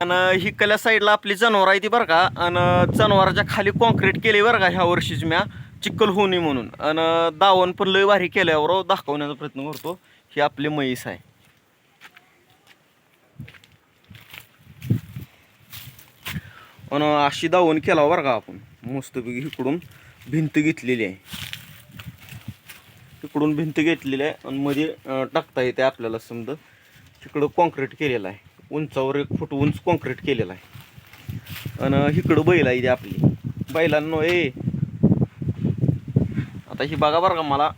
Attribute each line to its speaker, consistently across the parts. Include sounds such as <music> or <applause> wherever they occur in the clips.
Speaker 1: आणि हिकल्या साईडला आपली जनावर आहे ती बरं का. आणि जनावराच्या खाली कॉन्क्रीट केली बरं का ह्या वर्षीच म्या चिखल होऊ नये म्हणून. आणि दावण पण लय भारी केल्यावर दाखवण्याचा प्रयत्न करतो. ही आपली म्हैस आहे. आणि अशी दावण केला बरं का आपण मस्तपैकी इकडून भिंत घेतलेली आहे. इकडून भिंत घेतलेली आहे. आणि मध्ये टाकता येते आपल्याला समजा. तिकडं कॉन्क्रीट केलेलं आहे. उंचावर एक फूट उंच कॉन्क्रीट केलेलं आहे. आणि इकडं बैल आहे आपली. बैलांनो ए. आता ही बघा बरं का मला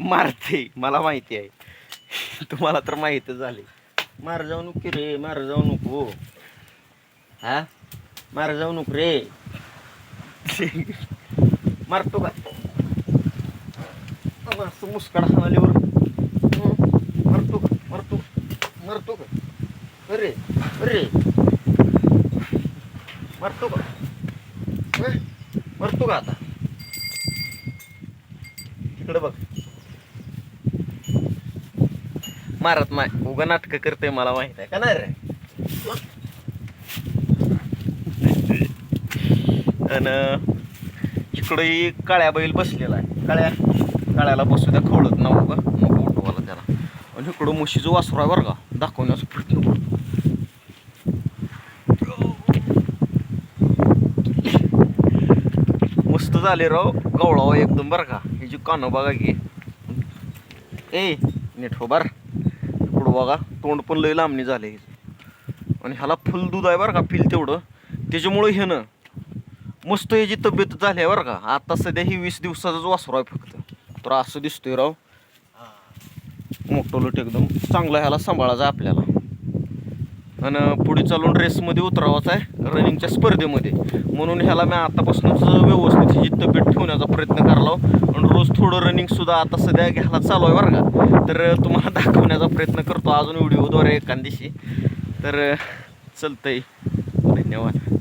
Speaker 1: मारते मला माहिती आहे. <laughs> तुम्हाला तर माहिती झाले. मार जाऊ नको रे मार जाऊ नको. हा? मार जाऊ नको रे. <laughs> मारतो का? अबा, असं मुस्काड हाणाल्यावर. मारतो का? मारतो? मारतो का? अरे अरे. मारतो का? अं? का आता? इकडे बघ. मारत नाही उगा नाटकं करते मला माहीत आहे का नाही रे? आणि इकडे काळ्या बैल बसलेला आहे. काळ्या काळ्याला बसू द्या खवळत ना उगा नको उठवायला त्याला. आणि इकडं म्हशीचं वासरू आहे बरं का दाखवण्याचा प्रयत्न करतो. मस्त झाले राव गवळाव एकदम बरं का. हे जी कानं बघा की. ए नीट हो बर. इकडं बघा तोंड पण लई लांबणी झाले आणि ह्याला फुल दूध आहे बरं का पिल तेवढं. त्याच्यामुळं हे ना मस्त ह्याची तब्येत झाली आहे बरं का. आता सध्या ही वीस दिवसाचाच वासरू आहे फक्त. तर असं दिसतोय राव. मोठं एकदम चांगला ह्याला सांभाळायचा आहे आपल्याला. आणि पुढे चालून रेसमध्ये उतरावाचा आहे रनिंगच्या स्पर्धेमध्ये. म्हणून ह्याला मी आतापासूनच व्यवस्थित ही तब्येत ठेवण्याचा प्रयत्न करलो आणि रोज थोडं रनिंगसुद्धा आता सध्या घ्यायला चालू आहे बरं का. तर तुम्हाला <laughs> दाखवण्याचा प्रयत्न करतो अजून व्हिडिओद्वारे एखाद दिवशी. तर चलतंय. धन्यवाद.